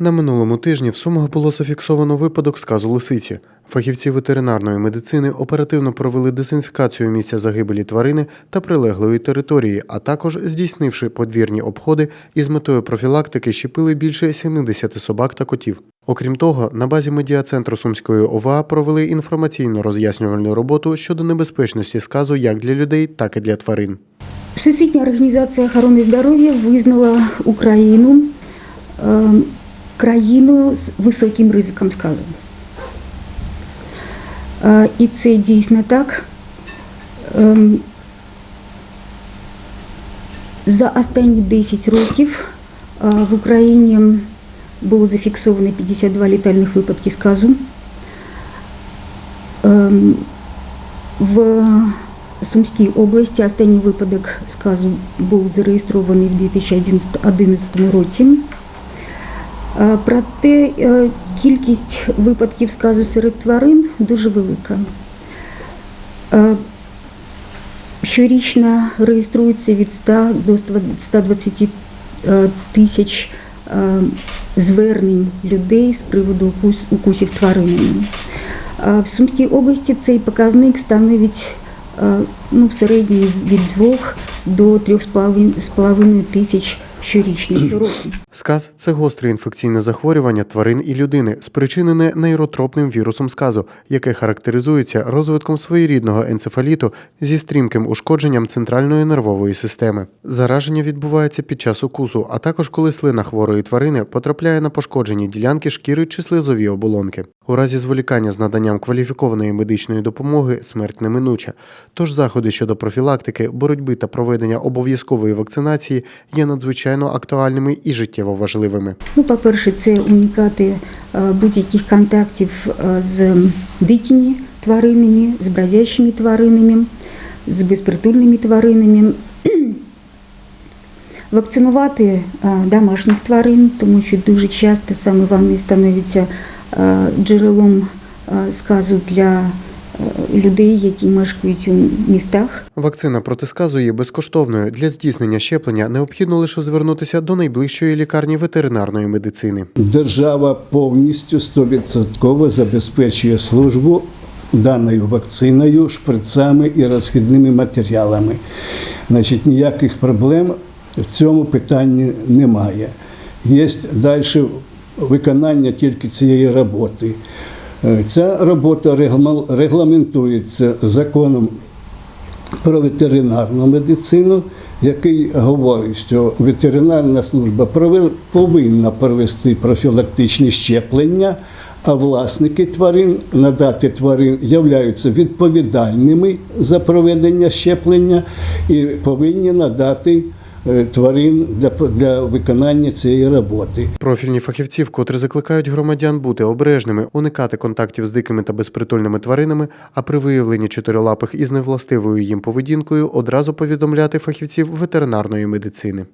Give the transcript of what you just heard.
На минулому тижні в Сумах було зафіксовано випадок сказу лисиці. Фахівці ветеринарної медицини оперативно провели дезінфікацію місця загибелі тварини та прилеглої території, а також здійснивши подвірні обходи із метою профілактики, щепили більше 70 собак та котів. Окрім того, на базі медіа-центру Сумської ОВА провели інформаційно роз'яснювальну роботу щодо небезпечності сказу як для людей, так і для тварин. Всесвітня організація охорони здоров'я визнала Україну е, країною з високим ризиком сказу. Е, і це дійсно так. Ем, за останні 10 років е, в Україні було зафіксовано 52 літальних випадки сказу. Ем, в Сумській області останній випадок сказу був зареєстрований в 2011 році. Е, Проте е, кількість випадків сказу серед тварин дуже велика. Е, Щорічно реєструється від 100 до 120 е, тисяч звернень людей з приводу укусів тваринами. В Сумській області цей показник становить ну, в середньому від 2 до 3,5 тисяч щорічно щороку. Сказ це гостре інфекційне захворювання тварин і людини, спричинене нейротропним вірусом сказу, яке характеризується розвитком своєрідного енцефаліту зі стрімким ушкодженням центральної нервової системи. Зараження відбувається під час укусу, а також коли слина хворої тварини потрапляє на пошкоджені ділянки шкіри чи слизові оболонки. У разі зволікання з наданням кваліфікованої медичної допомоги смерть неминуча. Тож заходи щодо профілактики, боротьби та проведення обов'язкової вакцинації є надзвичайно актуальними і життєво важливими. Ну, по-перше, це уникати е, будь-яких контактів е, з дикими тваринами, з бродячими тваринами, з безпритульними тваринами. Вакцинувати е, домашніх тварин, тому що дуже часто саме вони становляться джерелом сказу для людей, які мешкають у містах. Вакцина проти сказу є безкоштовною. Для здійснення щеплення необхідно лише звернутися до найближчої лікарні ветеринарної медицини. Держава повністю 100% забезпечує службу даною вакциною, шприцами і розхідними матеріалами. Значить, ніяких проблем в цьому питанні немає. Є далі виконання тільки цієї роботи. Е, Ця робота регламентується законом про ветеринарну медицину, який говорить, що ветеринарна служба повинна провести профілактичні щеплення, а власники тварин, надати тварин являються відповідальними за проведення щеплення і повинні надати тварин для, для виконання цієї роботи. Профільні фахівці вкотре закликають громадян бути обережними, уникати контактів з дикими та безпритульними тваринами, а при виявленні чотирилапих із невластивою їм поведінкою одразу повідомляти фахівців ветеринарної медицини.